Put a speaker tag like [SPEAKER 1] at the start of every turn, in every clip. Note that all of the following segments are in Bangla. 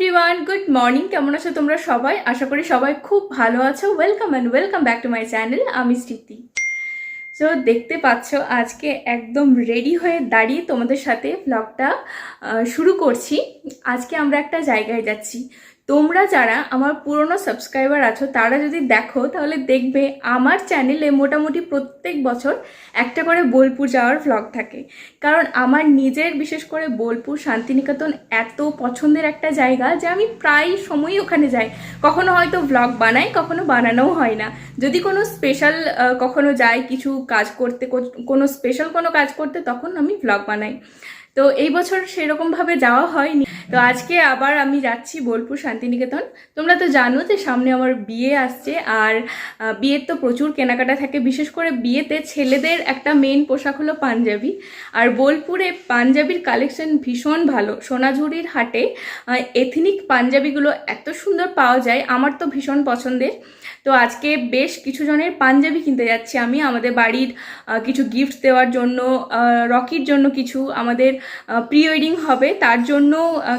[SPEAKER 1] এভরিওয়ান গুড মর্নিং কেমন আছো তোমরা সবাই? আশা করি সবাই খুব ভালো আছো। Welcome and welcome back to my channel আমি স্মৃতি। তো দেখতে পাচ্ছ, আজকে একদম রেডি হয়ে দাঁড়িয়ে তোমাদের সাথে ব্লগটা শুরু করছি। আজকে আমরা একটা জায়গায় যাচ্ছি। তোমরা যারা আমার পুরনো সাবস্ক্রাইবার আছো, তারা যদি দেখো, তাহলে দেখবে আমার চ্যানেলে মোটামুটি প্রত্যেক বছর একটা করে বোলপুর যাওয়ার ভ্লগ থাকে। কারণ আমার নিজের, বিশেষ করে বোলপুর শান্তিনিকেতন এত পছন্দের একটা জায়গা যে আমি প্রায় সময়ই ওখানে যাই। কখনো হয়তো ভ্লগ বানাই, কখনো বানানোও হয় না। যদি কোনো স্পেশাল কখনো যাই, কিছু কাজ করতে কোনো স্পেশাল কোনো কাজ করতে, তখন আমি ভ্লগ বানাই। তো এই বছর সেরকমভাবে যাওয়া হয়নি। তো আজকে আবার আমি যাচ্ছি বোলপুর শান্তিনিকেতন। তোমরা তো জানো যে সামনে আমার বিয়ে আসছে আর বিয়ের তো প্রচুর কেনাকাটা থাকে। বিশেষ করে বিয়েতে ছেলেদের একটা মেন পোশাক হলো পাঞ্জাবি। আর বোলপুরে পাঞ্জাবির কালেকশন ভীষণ ভালো। সোনাঝুরির হাটে এথনিক পাঞ্জাবিগুলো এত সুন্দর পাওয়া যায়, আমার তো ভীষণ পছন্দের। তো আজকে বেশ কিছু জনের পাঞ্জাবি কিনতে যাচ্ছি আমি। আমাদের বাড়ির কিছু গিফট দেওয়ার জন্য রকির জন্য কিছু, আমাদের প্রি ওয়েডিং হবে, তার জন্য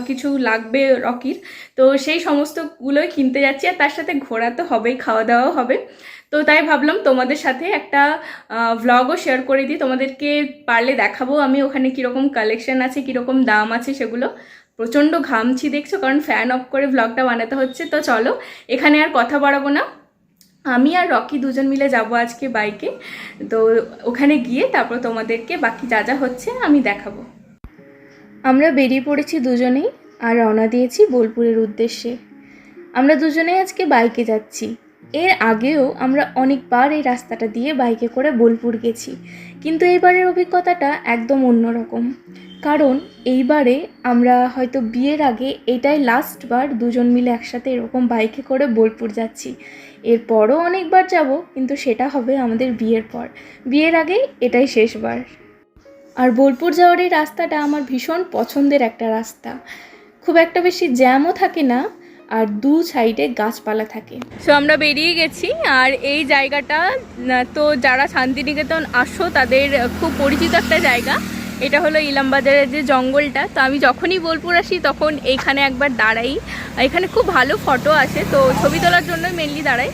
[SPEAKER 1] কিছু লাগবে রকির। তো সেই সমস্তগুলোই কিনতে যাচ্ছি, আর তার সাথে ঘোরা তো হবেই, খাওয়া দাওয়াও হবে। তো তাই ভাবলাম তোমাদের সাথে একটা ভ্লগও শেয়ার করে দিই। তোমাদেরকে পারলে দেখাবো আমি ওখানে কীরকম কালেকশন আছে, কীরকম দাম আছে, সেগুলো। প্রচণ্ড ঘামছি, দেখছ? কারণ ফ্যান অফ করে ভ্লগটা বানাতে হচ্ছে। তো চলো, এখানে আর কথা বাড়াবো না। আমি আর রকি দুজন মিলে যাব আজকে বাইকে তো ওখানে গিয়ে তারপর তোমাদেরকে বাকি যা যা হচ্ছে আমি দেখাবো। আমরা বেরিয়ে পড়েছি দুজনেই আর রওনা দিয়েছি বোলপুরের উদ্দেশ্যে। আমরা দুজনেই আজকে বাইকে যাচ্ছি। এর আগেও আমরা অনেকবার এই রাস্তাটা দিয়ে বাইকে করে বোলপুর গেছি, কিন্তু এইবারের অভিজ্ঞতাটা একদম অন্যরকম কারণ এইবারে আমরা হয়তো বিয়ের আগে এটাই লাস্টবার দুজন মিলে একসাথে এরকম বাইকে করে বোলপুর যাচ্ছি। এরপরও অনেকবার যাব, কিন্তু সেটা হবে আমাদের বিয়ের পর। বিয়ের আগে এটাই শেষবার। আর বোলপুর যাওয়ার এই রাস্তাটা আমার ভীষণ পছন্দের একটা রাস্তা। খুব একটা বেশি জ্যামও থাকে না আর দু সাইডে গাছপালা থাকে। সো আমরা বেরিয়ে গেছি আর এই জায়গাটা তো যারা শান্তিনিকেতন আসো তাদের খুব পরিচিত একটা জায়গা। এটা হলো ইলামবাজারের যে জঙ্গলটা। তো আমি যখনই বোলপুর আসি তখন এইখানে একবার দাঁড়াই। এখানে খুব ভালো ফটো আসে তো ছবি তোলার জন্য মেনলি দাঁড়াই।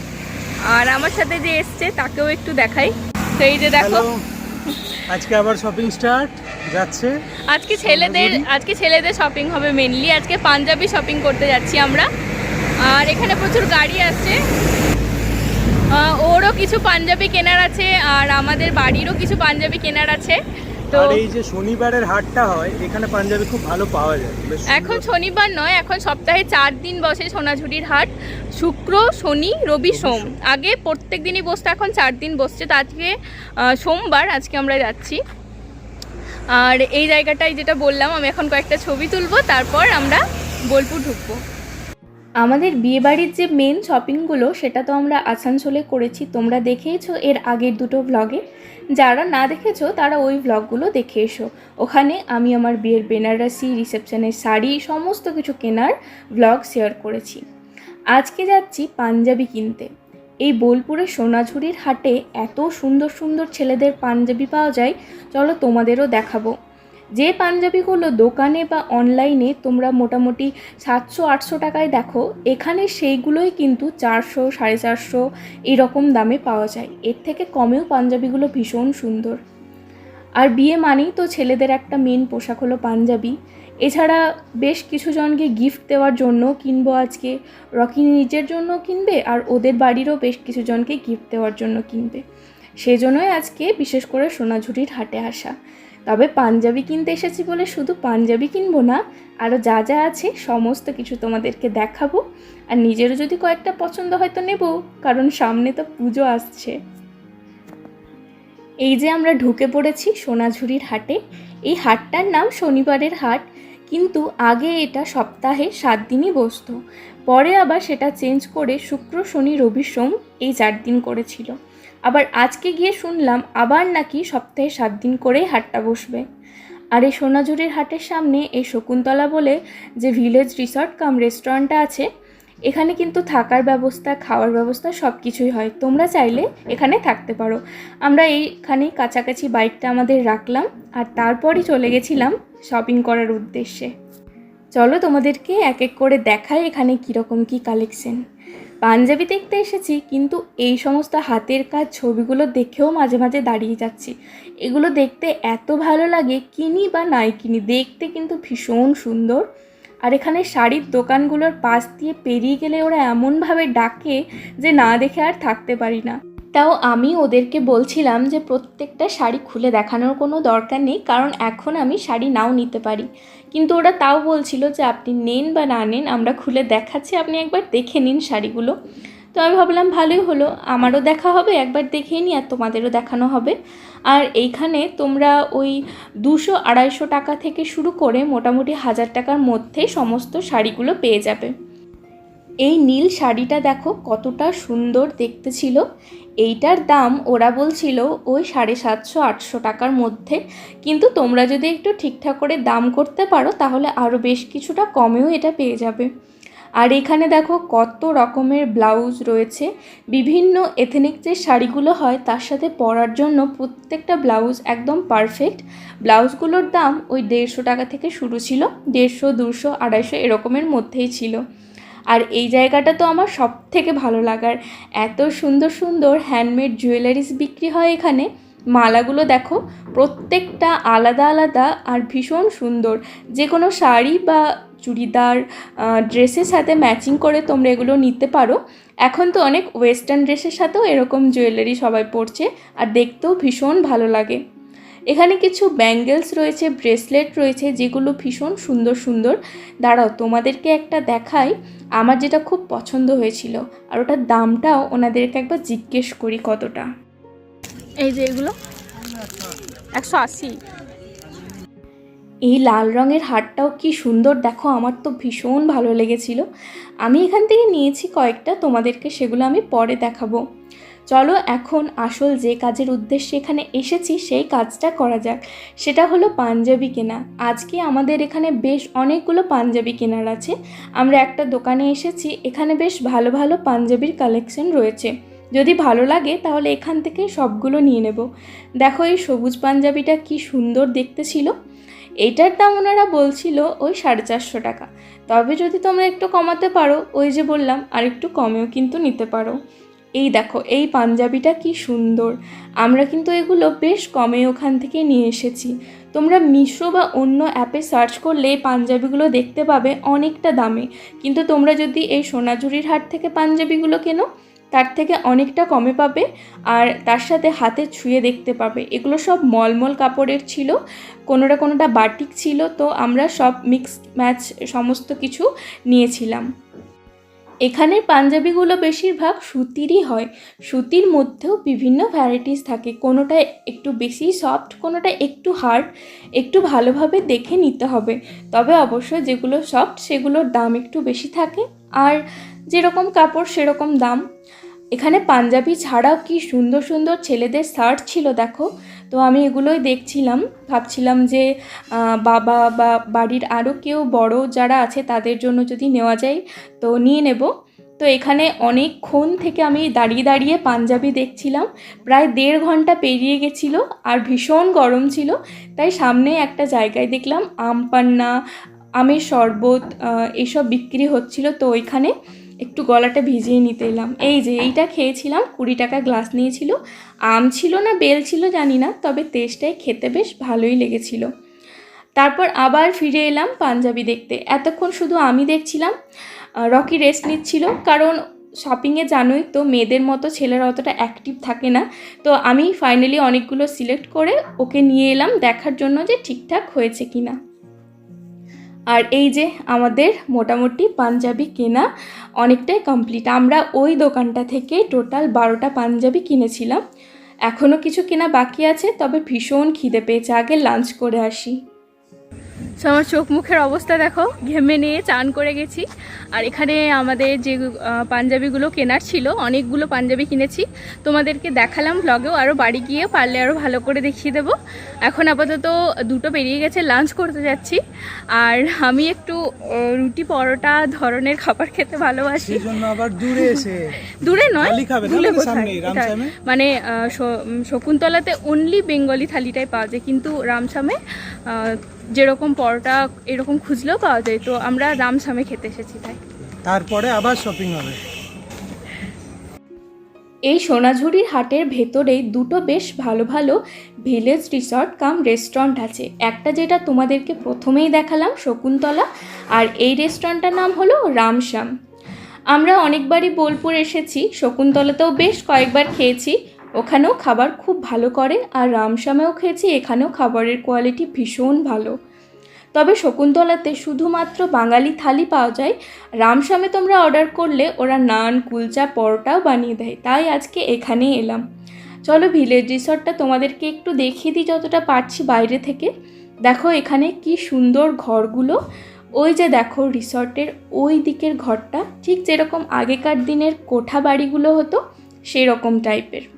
[SPEAKER 1] আর আমার সাথে যে এসছে তাকেও একটু দেখাই। তো এই যে দেখো
[SPEAKER 2] আজকে আবার শপিং স্টার্ট যাচ্ছে।
[SPEAKER 1] আজকে ছেলেদের আজকে ছেলেদের শপিং হবে মেনলি আজকে পাঞ্জাবি শপিং করতে যাচ্ছি আমরা। আর এখানে প্রচুর গাড়ি আছে ওরও কিছু পাঞ্জাবি কেনার আছে আর আমাদের বাড়িরও কিছু পাঞ্জাবি কেনার আছে। তো
[SPEAKER 2] আর এই যে শনিবারের হাটটা হয় এখানে পাঞ্জাবি খুব ভালো পাওয়া যায়।
[SPEAKER 1] এখন শনিবার নয় এখন সপ্তাহে চার দিন বসে সোনাঝুরির হাট। শুক্র শনি রবি সোম। আগে প্রত্যেক দিনই বসতো এখন চার দিন বসছে। তো আজকে সোমবার আজকে আমরা যাচ্ছি। আর এই জায়গাটায় যেটা বললাম আমি এখন কয়েকটা ছবি তুলবো তারপর আমরা বোলপুর ঢুকবো। আমাদের বিয়েবাড়ির যে মেন শপিংগুলো সেটা তো আমরা আসানসোলে করেছি। তোমরা দেখেইছো এর আগের দুটো ব্লগে যারা না দেখেছ, তারা ওই ব্লগগুলো দেখে এসো। ওখানে আমি আমার বিয়ের বেনারসি রিসেপশনের শাড়ি, সমস্ত কিছু কেনার ভ্লগ শেয়ার করেছি। আজকে যাচ্ছি পাঞ্জাবি কিনতে। এই বোলপুরের সোনাঝুরির হাটে এত সুন্দর সুন্দর ছেলেদের পাঞ্জাবি পাওয়া যায়, চলো তোমাদেরও দেখাবো। যে পাঞ্জাবিগুলো দোকানে বা অনলাইনে তোমরা মোটামুটি সাতশো, আটশো টাকায় দেখো, এখানে সেইগুলোই কিন্তু চারশো, সাড়ে চারশো এরকম দামে পাওয়া যায়। এর থেকে কমেও পাঞ্জাবিগুলো ভীষণ সুন্দর। আর বিয়ে মানেই তো ছেলেদের একটা মেন পোশাক হলো পাঞ্জাবি। এছাড়া বেশ কিছু জনকে গিফট দেওয়ার জন্য কিনবো আজকে। রকি নিজের জন্য কিনবে আর ওদের বাড়িরও বেশ কিছু জনকে গিফট দেওয়ার জন্য কিনবে। সেজন্যই আজকে বিশেষ করে সোনাঝুরির হাটে আসা। তবে পাঞ্জাবি কিনতে এসেছি বলে শুধু পাঞ্জাবি কিনবো না আরও যা যা আছে সমস্ত কিছু তোমাদেরকে দেখাবো। আর নিজেরও যদি কয়েকটা পছন্দ হয়তো নেব, কারণ সামনে তো পুজো আসছে। এই যে আমরা ঢুকে পড়েছি সোনাঝুরির হাটে, এই হাটটার নাম শনিবারের হাট, কিন্তু আগে এটা সপ্তাহে সাত দিনই বসতো। পরে আবার সেটা চেঞ্জ করে শুক্র, শনি, রবি, সোম এই চার দিন করেছিল। আবার আজকে গিয়ে শুনলাম আবার নাকি সপ্তাহে সাত দিন করেই হাটটা বসবে। আর এই সোনাঝুরির হাটের সামনে এই শকুন্তলা বলে যে ভিলেজ রিসর্ট কাম রেস্টুরেন্টটা আছে, এখানে কিন্তু থাকার ব্যবস্থা, খাওয়ার ব্যবস্থা সব কিছুই হয়। তোমরা চাইলে এখানে থাকতে পারো। আমরা এইখানেই কাছাকাছি বাইকটা আমাদের রাখলাম আর তারপরই চলে গেছিলাম শপিং করার উদ্দেশ্যে। চলো তোমাদেরকে এক এক করে দেখাই এখানে কীরকম কী কালেকশন পাঞ্জাবি দেখতে এসেছি, কিন্তু এই সমস্ত হাতের কাজ ছবিগুলো দেখেও মাঝে মাঝে দাঁড়িয়ে যাচ্ছি। এগুলো দেখতে এত ভালো লাগে, কিনি বা নাই কিনি, দেখতে কিন্তু ভীষণ সুন্দর। আর এখানে শাড়ির দোকানগুলোর পাশ দিয়ে পেরিয়ে গেলে ওরা এমনভাবে ডাকে যে না দেখে আর থাকতে পারি না। তাও আমি ওদেরকে বলছিলাম যে প্রত্যেকটা শাড়ি খুলে দেখানোর কোনো দরকার নেই, কারণ এখন আমি শাড়ি নাও নিতে পারি। কিন্তু ওরা তাও বলছিল যে আপনি নেন বা না নেন, আমরা খুলে দেখাচ্ছি, আপনি একবার দেখে নিন শাড়িগুলো। তো আমি ভাবলাম ভালোই হলো, আমারও দেখা হবে, একবার দেখেই নিই আর তোমাদেরও দেখানো হবে। আর এইখানে তোমরা ওই দুশো আড়াইশো টাকা থেকে শুরু করে মোটামুটি হাজার টাকার মধ্যে সমস্ত শাড়িগুলো পেয়ে যাবে। এই নীল শাড়িটা দেখো কতটা সুন্দর দেখতে ছিল। এইটার দাম ওরা বলছিল ওই সাড়ে সাতশো, আটশো টাকার মধ্যে। কিন্তু তোমরা যদি একটু ঠিকঠাক করে দাম করতে পারো, তাহলে আরও বেশ কিছুটা কমেও এটা পেয়ে যাবে। আর এখানে দেখো কত রকমের ব্লাউজ রয়েছে। বিভিন্ন এথেনিক যে শাড়িগুলো হয়, তার সাথে পরার জন্য প্রত্যেকটা ব্লাউজ একদম পারফেক্ট ব্লাউজগুলোর দাম ওই দেড়শো টাকা থেকে শুরু ছিল, দেড়শো, দুশো, আড়াইশো এরকমের মধ্যেই ছিল। আর এই জায়গাটা তো আমার সব থেকে ভালো লাগার। এত সুন্দর সুন্দর হ্যান্ডমেড জুয়েলারিস বিক্রি হয় এখানে। মালাগুলো দেখো, প্রত্যেকটা আলাদা আলাদা আর ভীষণ সুন্দর। যে কোনো শাড়ি বা চুড়িদার ড্রেসের সাথে ম্যাচিং করে তোমরা এগুলো নিতে পারো। এখন তো অনেক ওয়েস্টার্ন ড্রেসের সাথেও এরকম জুয়েলারি সবাই পরছে, আর দেখতেও ভীষণ ভালো লাগে। এখানে কিছু ব্যাঙ্গেলস রয়েছে ব্রেসলেট রয়েছে যেগুলো ভীষণ সুন্দর সুন্দর। দাঁড়াও তোমাদেরকে একটা দেখাই। আমার যেটা খুব পছন্দ হয়েছিল আর ওটার দামটাও ওনাদেরকে একবার জিজ্ঞেস করি কতটা। এই যে এগুলো একশো আশি। এই লাল রঙের হারটাও কি সুন্দর দেখো আমার তো ভীষণ ভালো লেগেছিল। আমি এখান থেকে নিয়েছি কয়েকটা তোমাদেরকে সেগুলো আমি পরে দেখাবো। চলো এখন আসল যে কাজের উদ্দেশ্যে এখানে এসেছি, সেই কাজটা করা যাক। সেটা হলো পাঞ্জাবি কেনা। আজকে আমাদের এখানে বেশ অনেকগুলো পাঞ্জাবি কেনার আছে। আমরা একটা দোকানে এসেছি, এখানে বেশ ভালো ভালো পাঞ্জাবির কালেকশন রয়েছে। যদি ভালো লাগে, তাহলে এখান থেকে সবগুলো নিয়ে নেব। দেখো এই সবুজ পাঞ্জাবিটা কি সুন্দর দেখতে ছিল। এটার দাম ওনারা বলছিল ওই সাড়ে চারশো টাকা। তবে যদি তোমরা একটু কমাতে পারো, ওই যে বললাম আর একটু কমেও কিন্তু নিতে পারো। এই দেখো, এই পাঞ্জাবিটা কি সুন্দর। আমরা কিন্তু এগুলো বেশ কমে ওখান থেকে নিয়ে এসেছি। তোমরা মিশো বা অন্য অ্যাপে সার্চ করলে এই পাঞ্জাবিগুলো দেখতে পাবে অনেকটা দামে। কিন্তু তোমরা যদি এই সোনাঝুরির হাট থেকে পাঞ্জাবিগুলো কেনো, তার থেকে অনেকটা কমে পাবে আর তার সাথে হাতে ছুঁয়ে দেখতে পাবে। এগুলো সব মলমল কাপড়ের ছিল কোনোটা কোনোটা বাটিক ছিল, তো আমরা সব মিক্সড ম্যাচ সমস্ত কিছু নিয়েছিলাম। এখানের পাঞ্জাবিগুলো বেশিরভাগ সুতিরই হয়। সুতির মধ্যেও বিভিন্ন ভ্যারাইটিস থাকে। কোনোটা একটু বেশি সফট কোনোটা একটু হার্ড একটু ভালোভাবে দেখে নিতে হবে। তবে অবশ্যই যেগুলো সফট সেগুলোর দাম একটু বেশি থাকে। আর যেরকম কাপড়, সেরকম দাম। এখানে পাঞ্জাবি ছাড়াও কি সুন্দর সুন্দর ছেলেদের শার্ট ছিল দেখো। তো আমি এগুলোই দেখছিলাম ভাবছিলাম যে বাবা বা বাড়ির আরও কেউ বড় যারা আছে তাদের জন্য যদি নেওয়া যায় তো নিয়ে নেব। তো এখানে অনেকক্ষণ থেকে আমি দাঁড়িয়ে দাঁড়িয়ে পাঞ্জাবি দেখছিলাম প্রায় দেড় ঘণ্টা পেরিয়ে গেছিল আর ভীষণ গরম ছিল তাই সামনে একটা জায়গায় দেখলাম আম পান্না আমের শরবত আহ, এইসব বিক্রি হচ্ছিল তো ওইখানে। একটু গলাটা ভিজিয়ে নিতে এলাম। এই যে এইটা খেয়েছিলাম, কুড়ি টাকা গ্লাস নিয়েছিল। আম ছিল না, বেল ছিল, জানি না, তবে টেস্টটাই খেতে বেশ ভালোই লেগেছিল। তারপর আবার ফিরে এলাম পাঞ্জাবি দেখতে। এতক্ষণ শুধু আমি দেখছিলাম রকি রেস্ট নিচ্ছিল। কারণ শপিংয়ে জানোই তো, মেয়েদের মতো ছেলেরা অতটা অ্যাক্টিভ থাকে না। তো আমি ফাইনালি অনেকগুলো সিলেক্ট করে ওকে নিয়ে এলাম, দেখার জন্য যে ঠিকঠাক হয়েছে কি না আর এই যে আমাদের মোটামুটি পাঞ্জাবি কেনা অনেকটাই কমপ্লিট আমরা ওই দোকানটা থেকে টোটাল বারোটা পাঞ্জাবি কিনেছিলাম। এখনও কিছু কেনা বাকি আছে, তবে ভীষণ খিদে পেয়েছে। আগে লাঞ্চ করে আসি। তো আমার চোখ মুখের অবস্থা দেখো ঘেমে নিয়ে চান করে গেছি। আর এখানে আমাদের যে পাঞ্জাবিগুলো কেনার ছিল অনেকগুলো পাঞ্জাবি কিনেছি। তোমাদেরকে দেখালাম ব্লগেও আরও বাড়ি গিয়ে পারলে আরও ভালো করে দেখিয়ে দেবো। এখন আপাতত দুটো বেরিয়ে গেছে লাঞ্চ করতে যাচ্ছি। আর আমি একটু রুটি পরোটা ধরনের খাবার খেতে ভালোবাসি।
[SPEAKER 2] দূরে এসে।
[SPEAKER 1] দূরে নয় মানে শকুন্তলাতে অনলি বেঙ্গলি থালিটাই পাওয়া যায়। কিন্তু রামসামে যেরকম পরোটা এরকম খুঁজলেও পাওয়া যায়। তো আমরা রামসামে খেতে এসেছি তাই।
[SPEAKER 2] তারপরে আবার শপিং হবে।
[SPEAKER 1] এই সোনাঝুরির হাটের ভেতরেই দুটো বেশ ভালো ভালো ভিলেজ রিসর্ট কাম রেস্টুরেন্ট আছে। একটা যেটা তোমাদেরকে প্রথমেই দেখালাম শকুন্তলা আর এই রেস্টুরেন্টটার নাম হলো রামশ্যাম। আমরা অনেকবারই বোলপুর এসেছি শকুন্তলাতেও বেশ কয়েকবার খেয়েছি। ওখানেও খাবার খুব ভালো করে আর রামশ্যামেও খেয়েছি, এখানেও খাবারের কোয়ালিটি ভীষণ ভালো। তবে শকুন্তলাতে শুধুমাত্র বাঙালি থালি পাওয়া যায়। রামশ্যামে তোমরা অর্ডার করলে ওরা নান, কুলচা, পরোটাও বানিয়ে দেয়, তাই আজকে এখানেই এলাম। চলো ভিলেজ রিসর্টটা তোমাদেরকে একটু দেখিয়ে দিই যতটা পারছি বাইরে থেকে। দেখো এখানে কি সুন্দর ঘরগুলো। ওই যে দেখো রিসর্টের ওই দিকের ঘরটা, ঠিক যেরকম আগেকার দিনের কোঠা বাড়িগুলো হতো সেই রকম টাইপের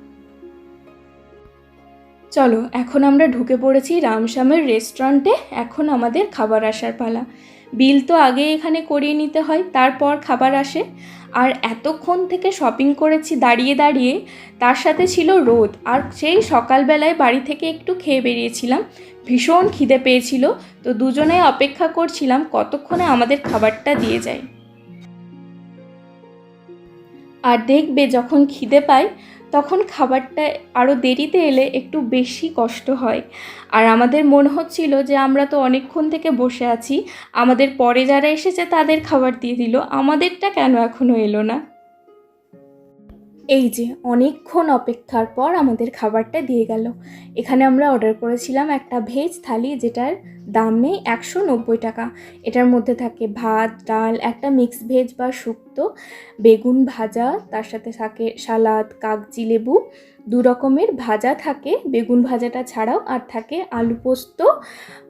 [SPEAKER 1] চলো, এখন আমরা ঢুকে পড়েছি রামশ্যামের রেস্টুরেন্টে। এখন আমাদের খাবার আসার পালা। বিল তো আগে এখানে করিয়ে নিতে হয়, তারপর খাবার আসে। আর এতক্ষণ থেকে শপিং করেছি দাঁড়িয়ে দাঁড়িয়ে, তার সাথে ছিল রোদ। আর সেই সকালবেলায় বাড়ি থেকে একটু খেয়ে বেরিয়েছিলাম। ভীষণ খিদে পেয়েছিল, তো দুজনে অপেক্ষা করছিলাম কতক্ষণে আমাদের খাবারটা দিয়ে যায়। আর দেখবে যখন খিদে পায় তখন খাবারটা আরও দেরিতে এলে একটু বেশি কষ্ট হয়। আর আমাদের মনে হচ্ছিল যে, আমরা তো অনেকক্ষণ থেকে বসে আছি, আমাদের পরে যারা এসেছে তাদের খাবার দিয়ে দিল, আমাদেরটা কেন এখনও এলো না? এই যে, অনেকক্ষণ অপেক্ষার পর আমাদের খাবারটা দিয়ে গেল। এখানে আমরা অর্ডার করেছিলাম একটা ভেজ থালি যেটার দাম নেই একশো নব্বই টাকা। এটার মধ্যে থাকে ভাত, ডাল, একটা মিক্স ভেজ বা শুক্তো, বেগুন ভাজা, তার সাথে থাকে সালাদ, কাগজি লেবু, দু রকমের ভাজা থাকে। বেগুন ভাজাটা ছাড়াও আর থাকে আলু পোস্ত,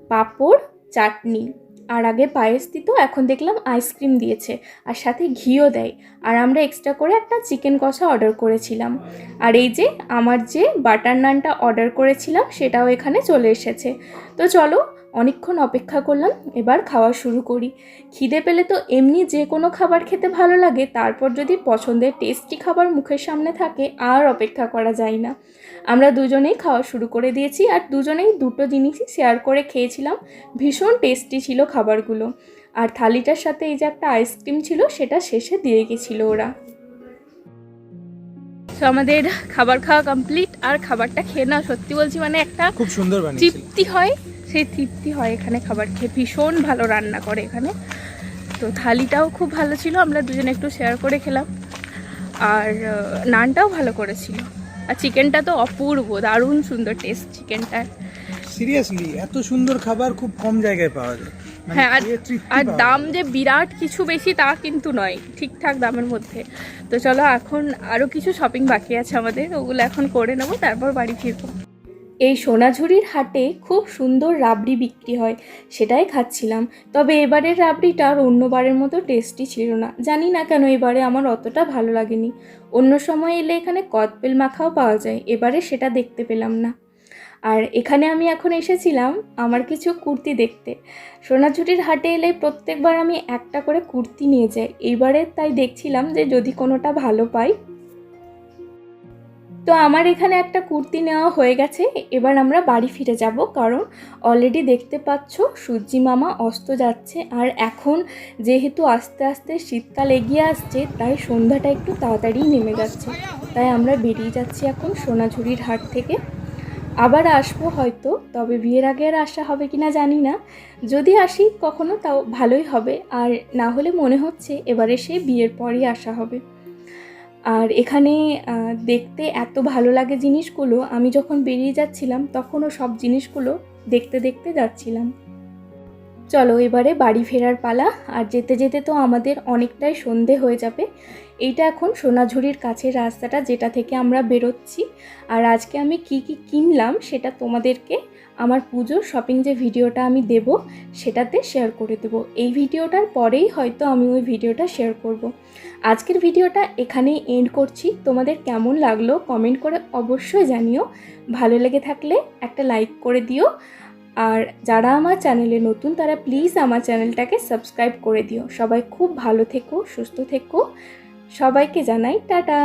[SPEAKER 1] পাঁপড়, চাটনি। আর আগে পায়েস দিত, এখন দেখলাম আইসক্রিম দিয়েছে আর সাথে ঘিও দেয়। আর আমরা এক্সট্রা করে একটা চিকেন কষা অর্ডার করেছিলাম। আর এই যে আমার যে বাটার নানটা অর্ডার করেছিলাম, সেটাও এখানে চলে এসেছে। তো চলো অনেকক্ষণ অপেক্ষা করলাম এবার খাওয়া শুরু করি। খিদে পেলে তো এমনি যে কোনো খাবার খেতে ভালো লাগে তারপর যদি পছন্দের টেস্টি খাবার মুখের সামনে থাকে আর অপেক্ষা করা যায় না। আমরা দুজনেই খাওয়া শুরু করে দিয়েছি আর দুজনেই দুটো জিনিসই শেয়ার করে খেয়েছিলাম। ভীষণ টেস্টি ছিল খাবারগুলো। আর থালিটার সাথে এই যে একটা আইসক্রিম ছিল সেটা শেষে দিয়ে গেছিল ওরা। তো আমাদের খাবার খাওয়া কমপ্লিট আর খাবারটা খেয়ে না সত্যি বলছি মানে একটা
[SPEAKER 2] খুব সুন্দর
[SPEAKER 1] তৃপ্তি হয়। সেই তৃপ্তি হয় এখানে খাবার খেয়ে। ভীষণ ভালো রান্না করে এখানে। তো থালিটাও খুব ভালো ছিল আমরা দুজনে একটু শেয়ার করে খেলাম। আর নানটাও ভালো করেছিল। আর চিকেনটা তো অপূর্ব দারুণ সুন্দর টেস্ট চিকেনটার
[SPEAKER 2] সিরিয়াসলি এত সুন্দর খাবার খুব কম জায়গায় পাওয়া যায়। মানে
[SPEAKER 1] হ্যাঁ আর আর দাম যে বিরাট কিছু বেশি তা কিন্তু নয় ঠিকঠাক দামের মধ্যে। তো চলো এখন আরও কিছু শপিং বাকি আছে আমাদের ওগুলো এখন করে নেব তারপর বাড়ি ফিরবো। এই সোনাঝুরির হাটে খুব সুন্দর রাবড়ি বিক্রি হয়, সেটাই খাচ্ছিলাম। তবে এবারের রাবড়িটা আর অন্যবারের মতো টেস্টি ছিল না। জানি না কেন এবারে আমার অতটা ভালো লাগেনি। অন্য সময় এলে এখানে কদবেল মাখাও পাওয়া যায়, এবারে সেটা দেখতে পেলাম না। আর এখানে আমি এখন এসেছিলাম আমার কিছু কুর্তি দেখতে। সোনাঝুরির হাটে এলে প্রত্যেকবার আমি একটা করে কুর্তি নিয়ে যাই। এইবারে তাই দেখছিলাম যে যদি কোনোটা ভালো পাই তো আমার এখানে একটা কুর্তি নেওয়া হয়ে গেছে, এবার আমরা বাড়ি ফিরে যাব। কারণ অলরেডি দেখতে পাচ্ছ সূর্যি মামা অস্ত যাচ্ছে, আর এখন যেহেতু আস্তে আস্তে শীতকাল এগিয়ে আসছে, তাই সন্ধ্যাটা একটু তাড়াতাড়ি নেমে যাচ্ছে। তাই আমরা বেরিয়ে যাচ্ছি এখন সোনাঝুরির হাট থেকে। আবার আসব হয়তো, তবে বিয়ের আগে আর আসা হবে কি না জানি না। যদি আসি কখনো তাও ভালোই হবে, আর না হলে মনে হচ্ছে এবারে সে বিয়ের পরই আসা হবে। আর এখানে দেখতে এত ভালো লাগে জিনিসগুলো, আমি যখন বেরিয়ে যাচ্ছিলাম, তখনও সব জিনিসগুলো দেখতে দেখতে যাচ্ছিলাম। চলো এবারে বাড়ি ফেরার পালা, আর যেতে যেতে তো আমাদের অনেকটাই সন্ধে হয়ে যাবে। এইটা এখন সোনাঝুরির কাছের রাস্তাটা যেটা থেকে আমরা বেরোচ্ছি। আর আজকে আমি কি কি কিনলাম সেটা তোমাদেরকে আমার পুজোর শপিং যে ভিডিওটা আমি দেব সেটাতে শেয়ার করে দেব। এই ভিডিওটার পরেই হয়তো আমি ওই ভিডিওটা শেয়ার করব। আজকের ভিডিওটা এখানেই এন্ড করছি। তোমাদের কেমন লাগল কমেন্ট করে অবশ্যই জানিও। ভালো লেগে থাকলে একটা লাইক করে দিও। আর যারা আমার চ্যানেলে নতুন তারা প্লিজ আমার চ্যানেলটাকে সাবস্ক্রাইব করে দিও। সবাই খুব ভালো থেকো, সুস্থ থেকো। সবাইকে জানাই টাটা।